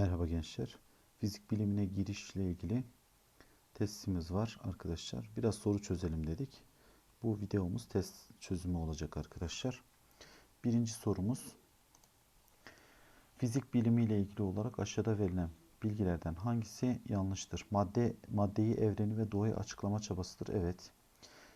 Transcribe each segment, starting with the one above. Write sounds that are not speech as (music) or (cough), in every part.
Merhaba gençler. Fizik bilimine girişle ilgili testimiz var arkadaşlar. Biraz soru çözelim dedik. Bu videomuz test çözümü olacak arkadaşlar. Birinci sorumuz. Fizik bilimi ile ilgili olarak aşağıda verilen bilgilerden hangisi yanlıştır? Madde maddeyi, evreni ve doğayı açıklama çabasıdır. Evet.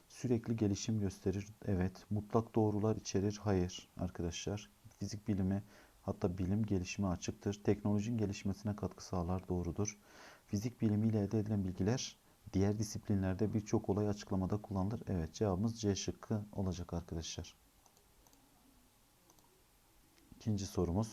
Sürekli gelişim gösterir. Evet. Mutlak doğrular içerir. Hayır arkadaşlar. Fizik bilimi Hatta bilim gelişime açıktır. Teknolojinin gelişmesine katkı sağlar doğrudur. Fizik bilimiyle elde edilen bilgiler diğer disiplinlerde birçok olay açıklamada kullanılır. Evet cevabımız C şıkkı olacak arkadaşlar. İkinci sorumuz.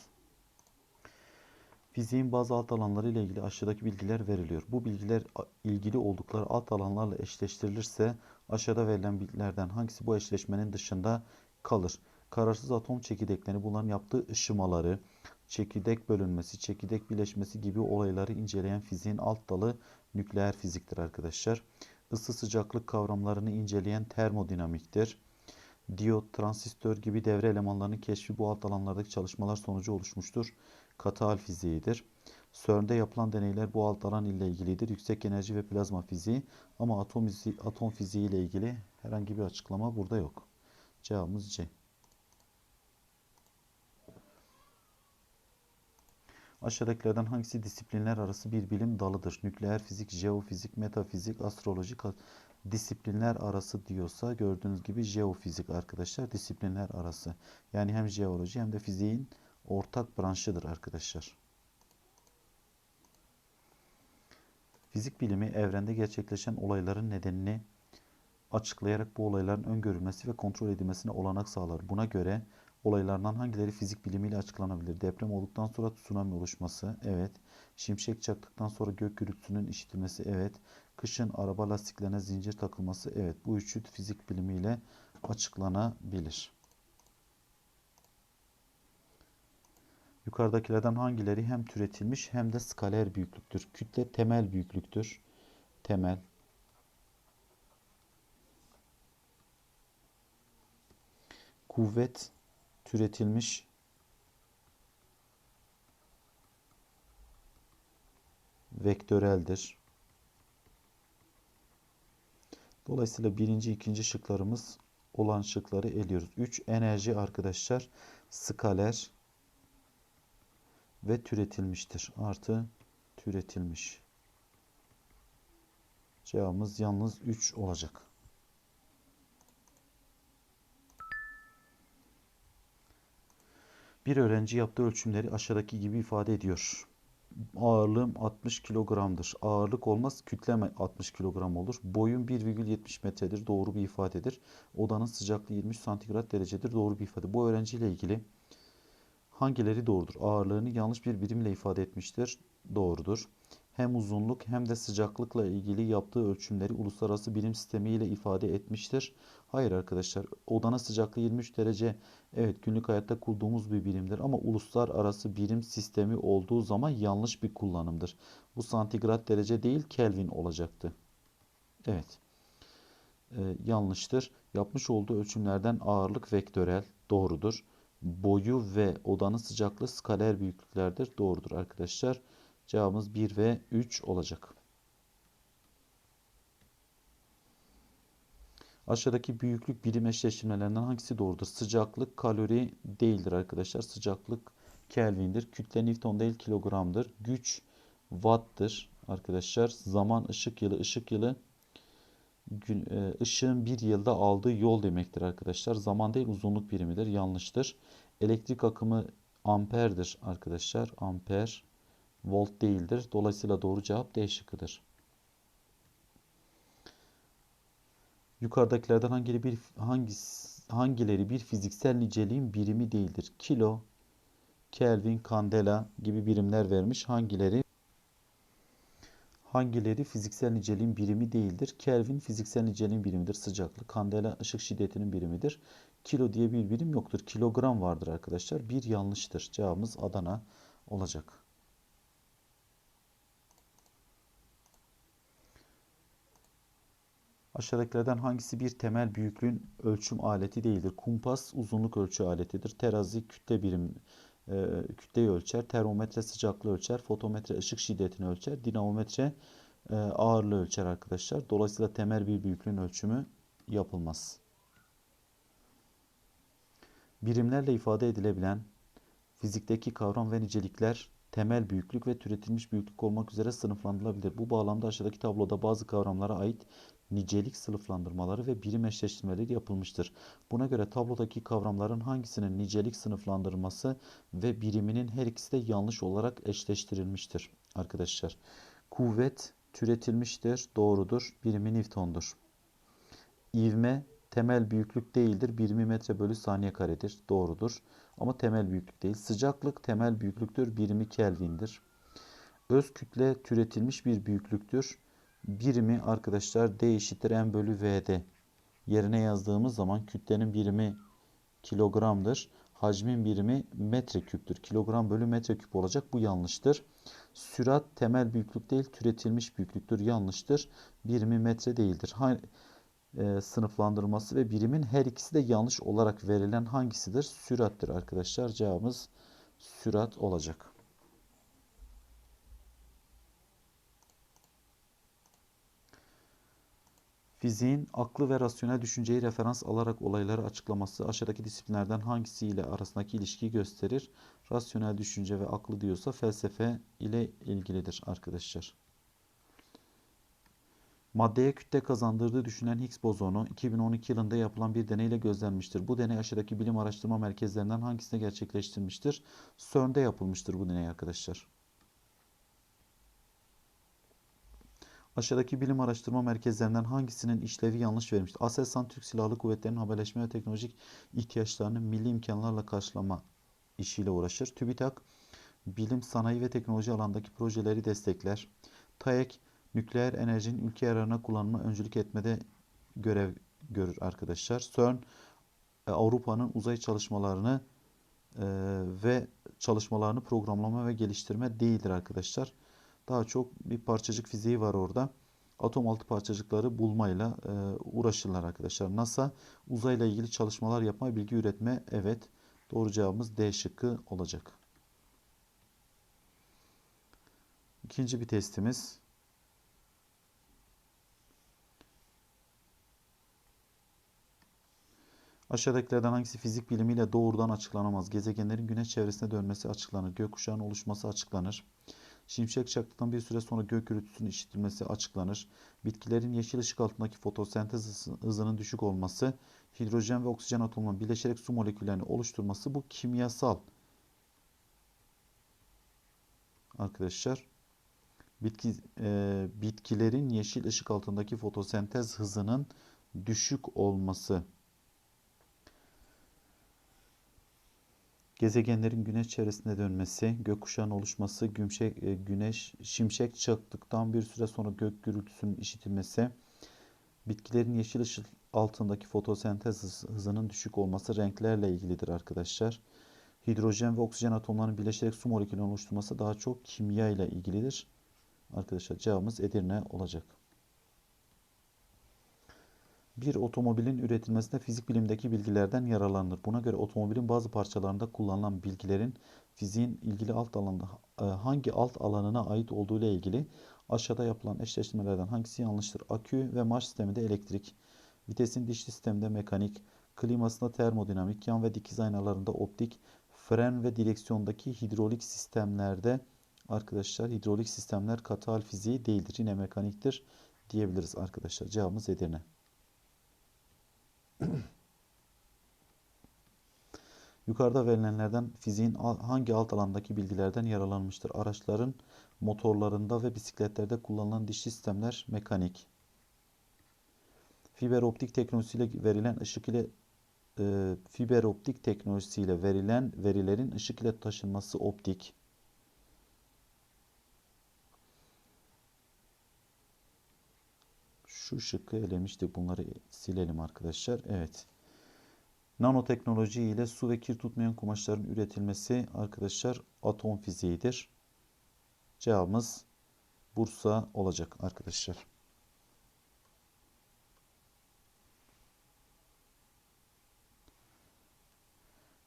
Fiziğin bazı alt alanları ile ilgili aşağıdaki bilgiler veriliyor. Bu bilgiler ilgili oldukları alt alanlarla eşleştirilirse aşağıda verilen bilgilerden hangisi bu eşleşmenin dışında kalır? Kararsız atom çekirdekleri bunların yaptığı ışımaları, çekirdek bölünmesi, çekirdek birleşmesi gibi olayları inceleyen fiziğin alt dalı nükleer fiziktir arkadaşlar. Isı sıcaklık kavramlarını inceleyen termodinamiktir. Diyot, transistör gibi devre elemanlarının keşfi bu alt alanlardaki çalışmalar sonucu oluşmuştur. Katı hal fiziğidir. CERN'de yapılan deneyler bu alt alan ile ilgilidir. Yüksek enerji ve plazma fiziği ama atom, atom fiziği ile ilgili herhangi bir açıklama burada yok. Cevabımız C. Aşağıdakilerden hangisi disiplinler arası bir bilim dalıdır? Nükleer fizik, jeofizik, metafizik, astroloji disiplinler arası diyorsa gördüğünüz gibi jeofizik arkadaşlar disiplinler arası. Yani hem jeoloji hem de fiziğin ortak branşıdır arkadaşlar. Fizik bilimi evrende gerçekleşen olayların nedenini açıklayarak bu olayların öngörülmesi ve kontrol edilmesine olanak sağlar. Buna göre olaylardan hangileri fizik bilimiyle açıklanabilir? Deprem olduktan sonra tsunami oluşması, evet. Şimşek çaktıktan sonra gök gürültüsünün işitilmesi, evet. Kışın araba lastiklerine zincir takılması, evet. Bu üçü fizik bilimiyle açıklanabilir. Yukarıdakilerden hangileri hem türetilmiş hem de skaler büyüklüktür? Kütle temel büyüklüktür. Temel. Kuvvet türetilmiş vektöreldir. Dolayısıyla birinci, ikinci şıklarımız olan şıkları eliyoruz. 3 enerji arkadaşlar skaler ve türetilmiştir. Artı türetilmiş. Cevabımız yalnız 3 olacak. Bir öğrenci yaptığı ölçümleri aşağıdaki gibi ifade ediyor. Ağırlığım 60 kilogramdır. Ağırlık olmaz, kütlem 60 kilogram olur. Boyum 1,70 metredir. Doğru bir ifadedir. Odanın sıcaklığı 23 santigrat derecedir. Doğru bir ifade. Bu öğrenciyle ilgili hangileri doğrudur? Ağırlığını yanlış bir birimle ifade etmiştir. Doğrudur hem uzunluk hem de sıcaklıkla ilgili yaptığı ölçümleri uluslararası birim sistemi ile ifade etmiştir. Hayır arkadaşlar odanın sıcaklığı 23 derece evet günlük hayatta kurduğumuz bir birimdir ama uluslararası birim sistemi olduğu zaman yanlış bir kullanımdır. Bu santigrat derece değil Kelvin olacaktı. Evet ee, yanlıştır. Yapmış olduğu ölçümlerden ağırlık vektörel doğrudur. Boyu ve odanın sıcaklığı skaler büyüklüklerdir. Doğrudur arkadaşlar. Cevabımız 1 ve 3 olacak. Aşağıdaki büyüklük birim eşleştirmelerinden hangisi doğrudur? Sıcaklık kalori değildir arkadaşlar. Sıcaklık Kelvin'dir. Kütle Newton değil kilogramdır. Güç watt'tır arkadaşlar. Zaman ışık yılı ışık yılı e, ışığın bir yılda aldığı yol demektir arkadaşlar. Zaman değil uzunluk birimidir. Yanlıştır. Elektrik akımı amperdir arkadaşlar. Amper volt değildir. Dolayısıyla doğru cevap D şıkkıdır. Yukarıdakilerden hangileri bir hangisi, hangileri bir fiziksel niceliğin birimi değildir? Kilo, Kelvin, kandela gibi birimler vermiş. Hangileri hangileri fiziksel niceliğin birimi değildir? Kelvin fiziksel niceliğin birimidir. Sıcaklık, kandela ışık şiddetinin birimidir. Kilo diye bir birim yoktur. Kilogram vardır arkadaşlar. Bir yanlıştır. Cevabımız Adana olacak. Aşağıdakilerden hangisi bir temel büyüklüğün ölçüm aleti değildir? Kumpas uzunluk ölçü aletidir. Terazi kütle birim e, kütleyi ölçer, termometre sıcaklığı ölçer, fotometre ışık şiddetini ölçer, dinamometre e, ağırlığı ölçer arkadaşlar. Dolayısıyla temel bir büyüklüğün ölçümü yapılmaz. Birimlerle ifade edilebilen fizikteki kavram ve nicelikler temel büyüklük ve türetilmiş büyüklük olmak üzere sınıflandırılabilir. Bu bağlamda aşağıdaki tabloda bazı kavramlara ait nicelik sınıflandırmaları ve birim eşleştirmeleri yapılmıştır. Buna göre tablodaki kavramların hangisinin nicelik sınıflandırması ve biriminin her ikisi de yanlış olarak eşleştirilmiştir arkadaşlar. Kuvvet türetilmiştir, doğrudur, birimi Newton'dur. İvme temel büyüklük değildir, birimi metre bölü saniye karedir, doğrudur. Ama temel büyüklük değil. Sıcaklık temel büyüklüktür, birimi Kelvin'dir. Öz kütle türetilmiş bir büyüklüktür. Birimi arkadaşlar D eşittir M bölü V'de yerine yazdığımız zaman kütlenin birimi kilogramdır. Hacmin birimi metreküptür. Kilogram bölü metreküp olacak. Bu yanlıştır. Sürat temel büyüklük değil türetilmiş büyüklüktür. Yanlıştır. Birimi metre değildir. Ha, e, sınıflandırması ve birimin her ikisi de yanlış olarak verilen hangisidir? Sürattir arkadaşlar. Cevabımız sürat olacak. Fiziğin aklı ve rasyonel düşünceyi referans alarak olayları açıklaması aşağıdaki disiplinlerden hangisiyle arasındaki ilişkiyi gösterir? Rasyonel düşünce ve aklı diyorsa felsefe ile ilgilidir arkadaşlar. Maddeye kütle kazandırdığı düşünülen Higgs bozonu 2012 yılında yapılan bir deneyle gözlenmiştir. Bu deney aşağıdaki bilim araştırma merkezlerinden hangisinde gerçekleştirilmiştir? CERN'de yapılmıştır bu deney arkadaşlar. Aşağıdaki bilim araştırma merkezlerinden hangisinin işlevi yanlış verilmiştir? Aselsan Türk Silahlı Kuvvetleri'nin haberleşme ve teknolojik ihtiyaçlarını milli imkanlarla karşılama işiyle uğraşır. TÜBİTAK bilim, sanayi ve teknoloji alandaki projeleri destekler. TAEK nükleer enerjinin ülke yararına kullanımına öncülük etmede görev görür arkadaşlar. CERN e, Avrupa'nın uzay çalışmalarını e, ve çalışmalarını programlama ve geliştirme değildir arkadaşlar. Daha çok bir parçacık fiziği var orada. Atom altı parçacıkları bulmayla e, uğraşırlar arkadaşlar. NASA uzayla ilgili çalışmalar yapma, bilgi üretme. Evet. Doğru cevabımız D şıkkı olacak. İkinci bir testimiz. Aşağıdakilerden hangisi fizik bilimiyle doğrudan açıklanamaz? Gezegenlerin güneş çevresinde dönmesi açıklanır. Gökkuşağının oluşması açıklanır. Şimşek çaktıktan bir süre sonra gök gürültüsünün işitilmesi açıklanır. Bitkilerin yeşil ışık altındaki fotosentez hızının düşük olması, hidrojen ve oksijen atomlarının birleşerek su moleküllerini oluşturması bu kimyasal. Arkadaşlar bitki, e, bitkilerin yeşil ışık altındaki fotosentez hızının düşük olması Gezegenlerin güneş çevresinde dönmesi, gökkuşağının oluşması, gümşek, e, güneş, şimşek çaktıktan bir süre sonra gök gürültüsünün işitilmesi, bitkilerin yeşil ışık altındaki fotosentez hızının düşük olması renklerle ilgilidir arkadaşlar. Hidrojen ve oksijen atomlarının birleşerek su molekülünün oluşturması daha çok kimya ile ilgilidir. Arkadaşlar cevabımız Edirne olacak. Bir otomobilin üretilmesinde fizik bilimdeki bilgilerden yararlanılır. Buna göre otomobilin bazı parçalarında kullanılan bilgilerin fiziğin ilgili alt alanda e, hangi alt alanına ait olduğu ile ilgili aşağıda yapılan eşleştirmelerden hangisi yanlıştır? Akü ve marş sisteminde elektrik, vitesin dişli sisteminde mekanik, klimasında termodinamik, yan ve dikiz aynalarında optik, fren ve direksiyondaki hidrolik sistemlerde arkadaşlar hidrolik sistemler katı hal fiziği değildir. Yine mekaniktir diyebiliriz arkadaşlar. Cevabımız Edirne. (clears throat) Yukarıda verilenlerden fiziğin hangi alt alandaki bilgilerden yararlanmıştır? Araçların motorlarında ve bisikletlerde kullanılan dişli sistemler mekanik. Fiber optik teknolojisiyle verilen ışık ile e, fiber optik teknolojisiyle verilen verilerin ışık ile taşınması optik. Şu şıkkı elemiştik. Bunları silelim arkadaşlar. Evet. Nanoteknoloji ile su ve kir tutmayan kumaşların üretilmesi arkadaşlar atom fiziğidir. Cevabımız Bursa olacak arkadaşlar.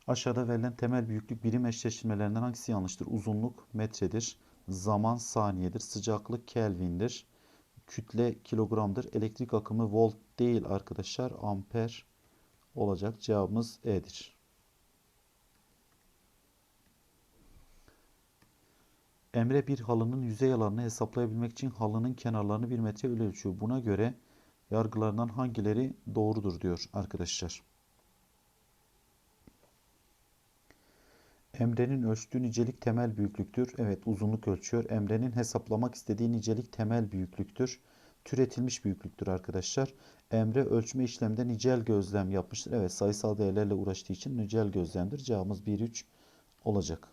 Aşağıda verilen temel büyüklük birim eşleştirmelerinden hangisi yanlıştır? Uzunluk metredir. Zaman saniyedir. Sıcaklık kelvindir. Kütle kilogramdır. Elektrik akımı volt değil arkadaşlar. Amper olacak. Cevabımız E'dir. Emre bir halının yüzey alanını hesaplayabilmek için halının kenarlarını bir metre ölçüyor. Buna göre yargılarından hangileri doğrudur diyor arkadaşlar. Emre'nin ölçtüğü nicelik temel büyüklüktür. Evet uzunluk ölçüyor. Emre'nin hesaplamak istediği nicelik temel büyüklüktür. Türetilmiş büyüklüktür arkadaşlar. Emre ölçme işleminde nicel gözlem yapmıştır. Evet sayısal değerlerle uğraştığı için nicel gözlemdir. Cevabımız 1-3 olacak.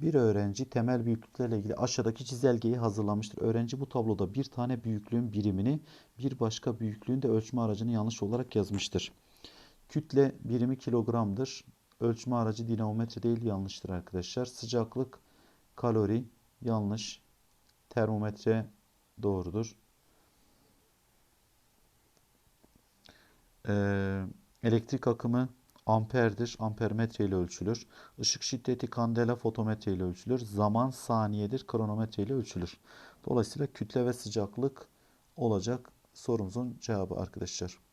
Bir öğrenci temel büyüklüklerle ilgili aşağıdaki çizelgeyi hazırlamıştır. Öğrenci bu tabloda bir tane büyüklüğün birimini bir başka büyüklüğün de ölçme aracını yanlış olarak yazmıştır. Kütle birimi kilogramdır. Ölçme aracı dinamometre değil yanlıştır arkadaşlar. Sıcaklık kalori yanlış. Termometre doğrudur. Ee, elektrik akımı amperdir. Ampermetre ile ölçülür. Işık şiddeti kandela fotometre ile ölçülür. Zaman saniyedir. Kronometre ile ölçülür. Dolayısıyla kütle ve sıcaklık olacak sorumuzun cevabı arkadaşlar.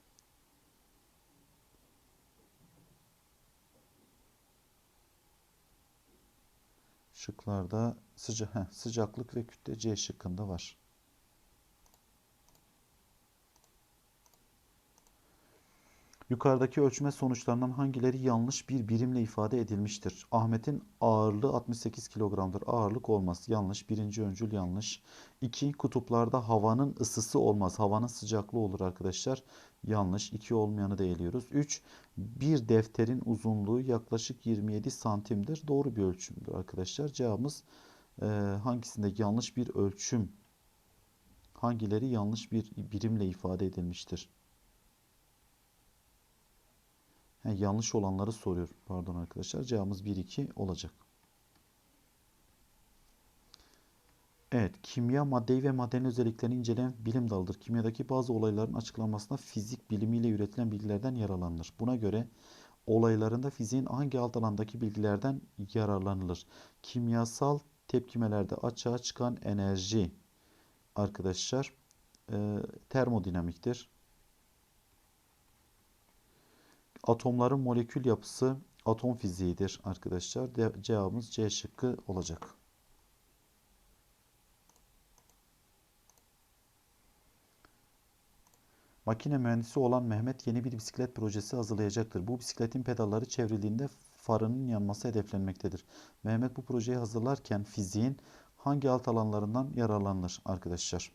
Şıklarda sıca heh, sıcaklık ve kütle C şıkkında var. Yukarıdaki ölçme sonuçlarından hangileri yanlış bir birimle ifade edilmiştir? Ahmet'in ağırlığı 68 kilogramdır. Ağırlık olmaz. Yanlış. Birinci öncül yanlış. 2. Kutuplarda havanın ısısı olmaz. Havanın sıcaklığı olur arkadaşlar. Yanlış. 2 olmayanı da eliyoruz. 3. Bir defterin uzunluğu yaklaşık 27 santimdir. Doğru bir ölçümdür arkadaşlar. Cevabımız e, hangisinde yanlış bir ölçüm? Hangileri yanlış bir birimle ifade edilmiştir? He, yanlış olanları soruyor. Pardon arkadaşlar. Cevabımız 1-2 olacak. Evet, kimya maddeyi ve maddenin özelliklerini inceleyen bilim dalıdır. Kimyadaki bazı olayların açıklanmasında fizik bilimiyle üretilen bilgilerden yararlanılır. Buna göre olaylarında fiziğin hangi alt alandaki bilgilerden yararlanılır? Kimyasal tepkimelerde açığa çıkan enerji arkadaşlar e, termodinamiktir. Atomların molekül yapısı atom fiziğidir arkadaşlar. Cevabımız C şıkkı olacak. Makine mühendisi olan Mehmet yeni bir bisiklet projesi hazırlayacaktır. Bu bisikletin pedalları çevrildiğinde farının yanması hedeflenmektedir. Mehmet bu projeyi hazırlarken fiziğin hangi alt alanlarından yararlanır arkadaşlar?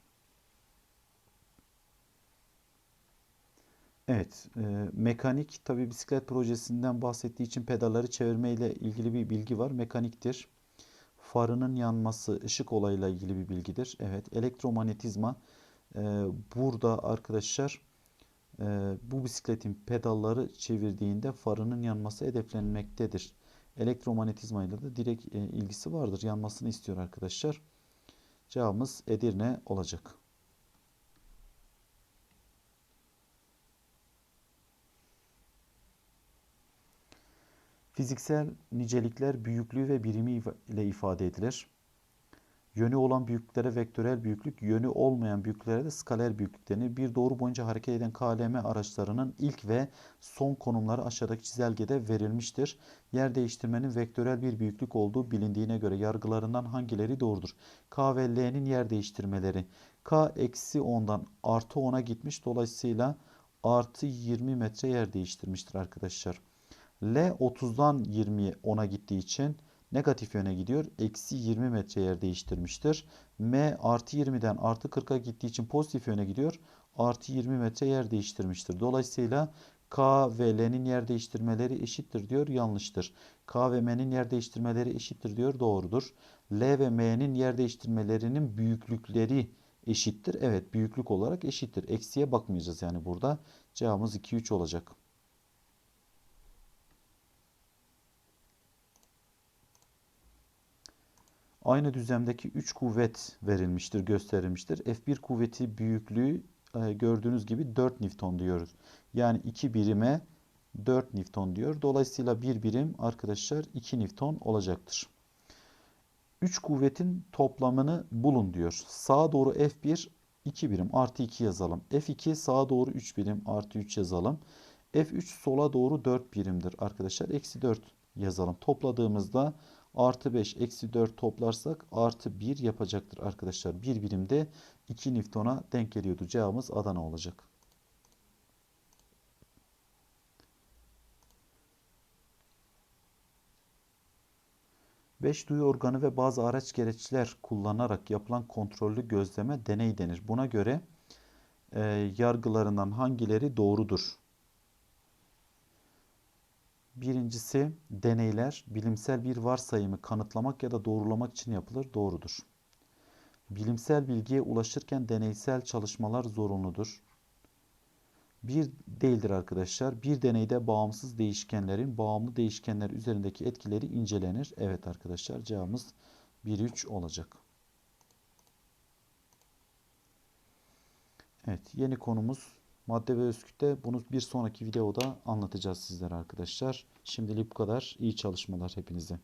Evet, e, mekanik tabi bisiklet projesinden bahsettiği için pedalları çevirme ile ilgili bir bilgi var. Mekaniktir. Farının yanması ışık olayıyla ilgili bir bilgidir. Evet, elektromanyetizma e, burada arkadaşlar e, bu bisikletin pedalları çevirdiğinde farının yanması hedeflenmektedir. Elektromanyetizma ile de direkt e, ilgisi vardır. Yanmasını istiyor arkadaşlar. Cevabımız Edirne olacak. Fiziksel nicelikler büyüklüğü ve birimi ile ifade edilir. Yönü olan büyüklüklere vektörel büyüklük, yönü olmayan büyüklüklere de skaler büyüklük denir. Bir doğru boyunca hareket eden KLM araçlarının ilk ve son konumları aşağıdaki çizelgede verilmiştir. Yer değiştirmenin vektörel bir büyüklük olduğu bilindiğine göre yargılarından hangileri doğrudur? K ve L'nin yer değiştirmeleri. K eksi 10'dan artı 10'a gitmiş. Dolayısıyla artı 20 metre yer değiştirmiştir arkadaşlar. L 30'dan 20'ye 10'a gittiği için negatif yöne gidiyor. Eksi 20 metre yer değiştirmiştir. M artı 20'den artı 40'a gittiği için pozitif yöne gidiyor. Artı 20 metre yer değiştirmiştir. Dolayısıyla K ve L'nin yer değiştirmeleri eşittir diyor. Yanlıştır. K ve M'nin yer değiştirmeleri eşittir diyor. Doğrudur. L ve M'nin yer değiştirmelerinin büyüklükleri eşittir. Evet büyüklük olarak eşittir. Eksiye bakmayacağız yani burada. Cevabımız 2-3 olacak. Aynı düzlemdeki 3 kuvvet verilmiştir, gösterilmiştir. F1 kuvveti büyüklüğü e, gördüğünüz gibi 4 Newton diyoruz. Yani 2 birime 4 Newton diyor. Dolayısıyla bir birim arkadaşlar 2 Newton olacaktır. 3 kuvvetin toplamını bulun diyor. Sağa doğru F1 2 birim artı 2 yazalım. F2 sağa doğru 3 birim artı 3 yazalım. F3 sola doğru 4 birimdir arkadaşlar. Eksi 4 yazalım. Topladığımızda artı 5 eksi 4 toplarsak artı 1 yapacaktır arkadaşlar. Bir birimde 2 Newton'a denk geliyordu. Cevabımız Adana olacak. Beş duyu organı ve bazı araç gereçler kullanarak yapılan kontrollü gözleme deney denir. Buna göre e, yargılarından hangileri doğrudur? Birincisi deneyler bilimsel bir varsayımı kanıtlamak ya da doğrulamak için yapılır. Doğrudur. Bilimsel bilgiye ulaşırken deneysel çalışmalar zorunludur. Bir değildir arkadaşlar. Bir deneyde bağımsız değişkenlerin bağımlı değişkenler üzerindeki etkileri incelenir. Evet arkadaşlar cevabımız 1-3 olacak. Evet yeni konumuz madde ve özkütte. Bunu bir sonraki videoda anlatacağız sizlere arkadaşlar. Şimdilik bu kadar. İyi çalışmalar hepinize.